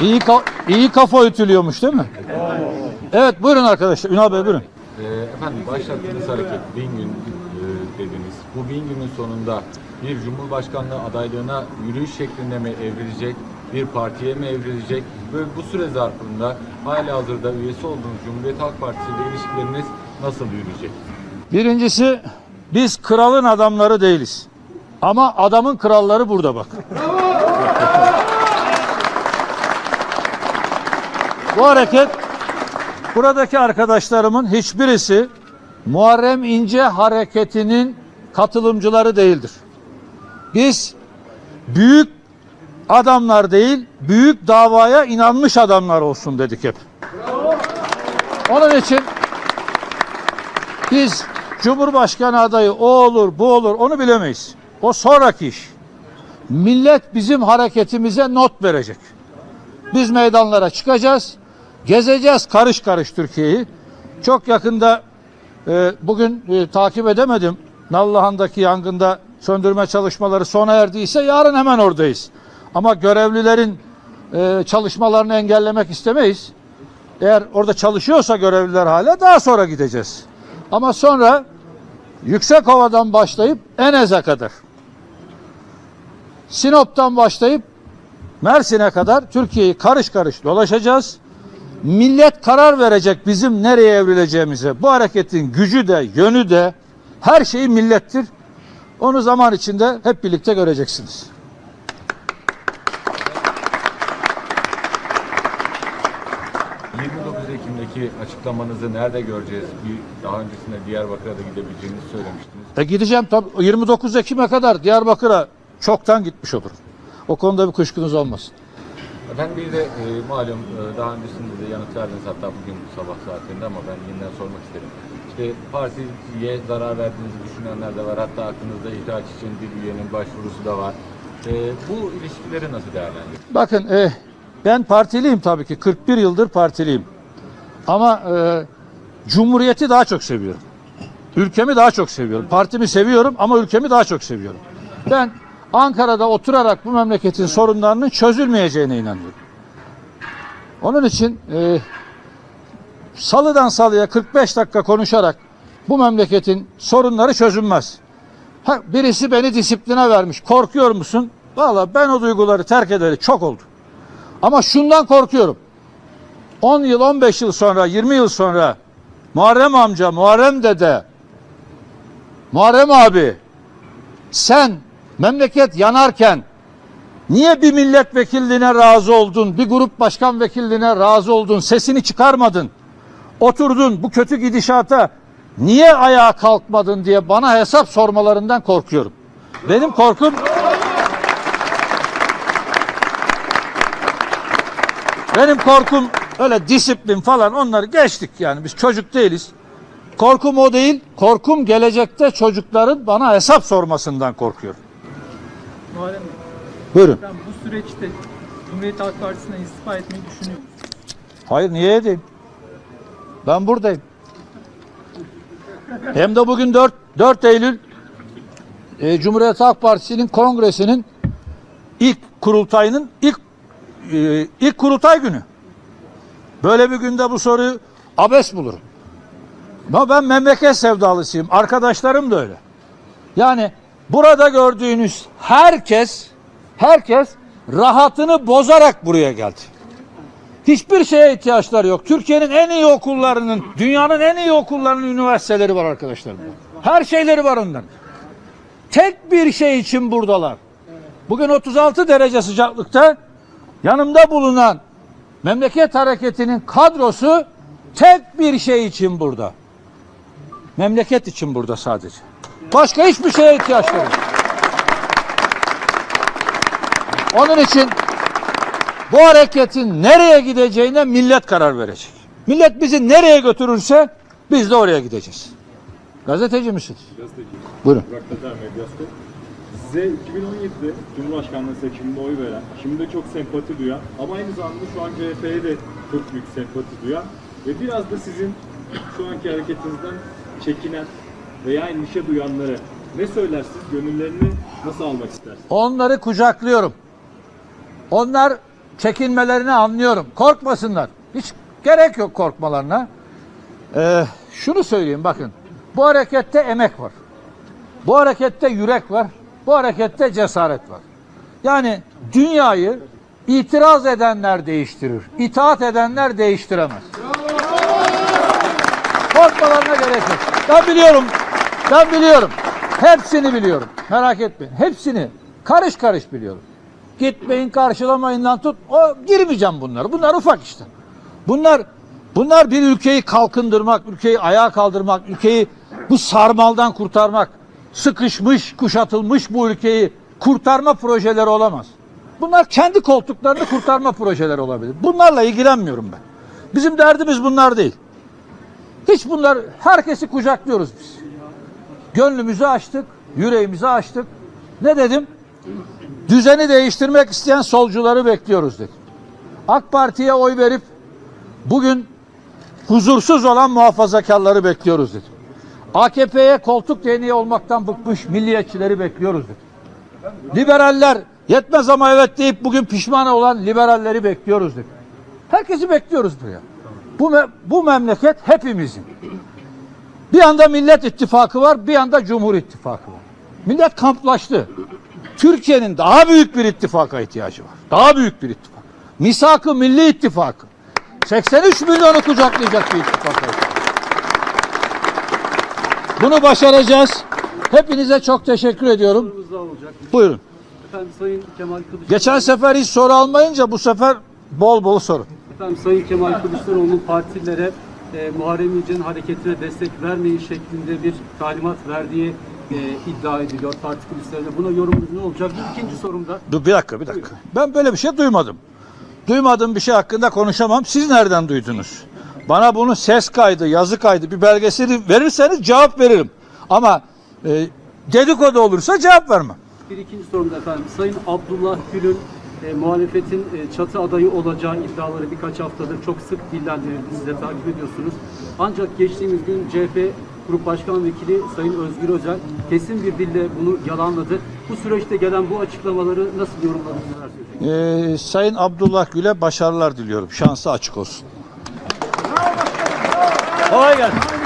İyi, ka- iyi kafa ütülüyormuş değil mi? Evet buyurun arkadaşlar. Ünal Bey buyurun. Ee, efendim başlattığınız hareket bin gün e, dediniz. Bu bin günün sonunda bir cumhurbaşkanlığı adaylığına yürüyüş şeklinde mi evrilecek, bir partiye mi evrilecek ve bu süre zarfında hali hazırda üyesi olduğunuz Cumhuriyet Halk Partisi ile ilişkileriniz nasıl yürüyecek? Birincisi biz kralın adamları değiliz. Ama adamın kralları burada bak. Bu hareket buradaki arkadaşlarımın hiçbirisi Muharrem İnce hareketinin katılımcıları değildir. Biz büyük adamlar değil, büyük davaya inanmış adamlar olsun dedik hep. Onun için biz Cumhurbaşkanı adayı o olur bu olur onu bilemeyiz. O sonraki iş. Millet bizim hareketimize not verecek. Biz meydanlara çıkacağız. Gezeceğiz karış karış Türkiye'yi. Çok yakında e, bugün e, takip edemedim. Nallıhan'daki yangında söndürme çalışmaları sona erdiyse yarın hemen oradayız. Ama görevlilerin e, çalışmalarını engellemek istemeyiz. Eğer orada çalışıyorsa görevliler hala daha sonra gideceğiz. Ama sonra Yüksekova'dan başlayıp Enez'e kadar. Sinop'tan başlayıp Mersin'e kadar Türkiye'yi karış karış dolaşacağız. Millet karar verecek bizim nereye evrileceğimize. Bu hareketin gücü de, yönü de her şeyi millettir. Onu zaman içinde hep birlikte göreceksiniz. 29 Ekim'deki açıklamanızı nerede göreceğiz? Bir daha öncesinde Diyarbakır'a da gidebileceğinizi söylemiştiniz. E gideceğim tabii 29 Ekim'e kadar Diyarbakır'a çoktan gitmiş olurum. O konuda bir kuşkunuz olmasın. Efendim bir de e, malum e, daha öncesinde de yanıt verdiniz hatta bugün bu sabah saatinde ama ben yeniden sormak isterim. İşte partiye zarar verdiğinizi düşünenler de var. Hatta aklınızda ihraç için bir üyenin başvurusu da var. E, bu ilişkileri nasıl değerlendiriyorsunuz? Bakın e, ben partiliyim tabii ki 41 yıldır partiliyim. Ama e, Cumhuriyeti daha çok seviyorum. Ülkemi daha çok seviyorum. Partimi seviyorum ama ülkemi daha çok seviyorum. Ben Ankara'da oturarak bu memleketin sorunlarının çözülmeyeceğine inanıyorum. Onun için e, salıdan salıya 45 dakika konuşarak bu memleketin sorunları çözülmez. Ha, birisi beni disipline vermiş. Korkuyor musun? Valla ben o duyguları terk edeli çok oldu. Ama şundan korkuyorum. 10 yıl, 15 yıl sonra, 20 yıl sonra Muharrem amca, Muharrem dede, Muharrem abi sen memleket yanarken niye bir milletvekilliğine razı oldun, bir grup başkan vekilliğine razı oldun, sesini çıkarmadın, oturdun bu kötü gidişata niye ayağa kalkmadın diye bana hesap sormalarından korkuyorum. Benim korkum Benim korkum öyle disiplin falan onları geçtik yani biz çocuk değiliz. Korkum o değil. Korkum gelecekte çocukların bana hesap sormasından korkuyorum. Muharrem Bey, Buyurun. ben bu süreçte Cumhuriyet Halk Partisi'ne istifa etmeyi düşünüyorum. Hayır niye edeyim? Ben buradayım. Hem de bugün 4, 4 Eylül e, Cumhuriyet Halk Partisi'nin kongresinin ilk kurultayının ilk e, ilk kurultay günü. Böyle bir günde bu soruyu abes bulurum. Ama ben memleket sevdalısıyım. Arkadaşlarım da öyle. Yani burada gördüğünüz herkes herkes rahatını bozarak buraya geldi. Hiçbir şeye ihtiyaçları yok. Türkiye'nin en iyi okullarının, dünyanın en iyi okullarının üniversiteleri var arkadaşlarım. Her şeyleri var onların. Tek bir şey için buradalar. Bugün 36 derece sıcaklıkta yanımda bulunan memleket hareketinin kadrosu tek bir şey için burada. Memleket için burada sadece. Başka hiçbir şeye ihtiyaçları yok. Onun için bu hareketin nereye gideceğine millet karar verecek. Millet bizi nereye götürürse biz de oraya gideceğiz. Gazeteci misiniz? Buyurun. Burak Tatar. Size 2017'de Cumhurbaşkanlığı seçiminde oy veren, şimdi de çok sempati duyan ama aynı zamanda şu an CHP'ye de çok büyük sempati duyan ve biraz da sizin şu anki hareketinizden çekinen veya endişe duyanlara ne söylersiniz? Gönüllerini nasıl almak istersiniz? Onları kucaklıyorum. Onlar çekinmelerini anlıyorum. Korkmasınlar. Hiç gerek yok korkmalarına. Ee, şunu söyleyeyim bakın. Bu harekette emek var. Bu harekette yürek var. Bu harekette cesaret var. Yani dünyayı itiraz edenler değiştirir. itaat edenler değiştiremez. Korkmalarına gerek yok. Ben biliyorum. Ben biliyorum. Hepsini biliyorum. Merak etmeyin. Hepsini karış karış biliyorum. Gitmeyin karşılamayın lan tut. O girmeyeceğim bunları. Bunlar ufak işte. Bunlar bunlar bir ülkeyi kalkındırmak, ülkeyi ayağa kaldırmak, ülkeyi bu sarmaldan kurtarmak, sıkışmış, kuşatılmış bu ülkeyi kurtarma projeleri olamaz. Bunlar kendi koltuklarını kurtarma projeleri olabilir. Bunlarla ilgilenmiyorum ben. Bizim derdimiz bunlar değil. Hiç bunlar herkesi kucaklıyoruz biz. Gönlümüzü açtık, yüreğimizi açtık. Ne dedim? Düzeni değiştirmek isteyen solcuları bekliyoruz dedim. AK Parti'ye oy verip bugün huzursuz olan muhafazakarları bekliyoruz dedim. AKP'ye koltuk değneği olmaktan bıkmış milliyetçileri bekliyoruz dedim. Liberaller yetmez ama evet deyip bugün pişman olan liberalleri bekliyoruz dedim. Herkesi bekliyoruz buraya. Bu, me- bu memleket hepimizin. Bir anda Millet İttifakı var, bir anda Cumhur İttifakı var. Millet kamplaştı. Türkiye'nin daha büyük bir ittifaka ihtiyacı var. Daha büyük bir ittifak. Misak-ı Milli İttifakı. 83 milyonu kucaklayacak bir ittifaka ihtiyacı. Bunu başaracağız. Hepinize çok teşekkür ediyorum. Buyurun. Efendim Sayın Kemal Kılıçdaroğlu. Geçen sefer hiç soru almayınca bu sefer bol bol soru. Efendim Sayın Kemal Kılıçdaroğlu'nun partilere e, Muharrem İnce'nin hareketine destek vermeyin şeklinde bir talimat verdiği e, iddia ediliyor parti kulislerinde. Buna yorumunuz ne olacak? İkinci sorumda Dur bir dakika bir dakika. Ben böyle bir şey duymadım. Duymadığım bir şey hakkında konuşamam. Siz nereden duydunuz? Bana bunu ses kaydı, yazı kaydı, bir belgeseli verirseniz cevap veririm. Ama e, dedikodu olursa cevap vermem. bir ikinci sorumda efendim Sayın Abdullah Gül'ün muhalefetin e, çatı adayı olacağı iddiaları birkaç haftadır çok sık dillendirildi. Siz de takip ediyorsunuz. Ancak geçtiğimiz gün CHP Grup Başkan Vekili Sayın Özgür Özel kesin bir dille bunu yalanladı. Bu süreçte gelen bu açıklamaları nasıl yorumladınız? Neler söyleyeceksiniz? E, Sayın Abdullah Gül'e başarılar diliyorum. Şansı açık olsun. Kolay gelsin.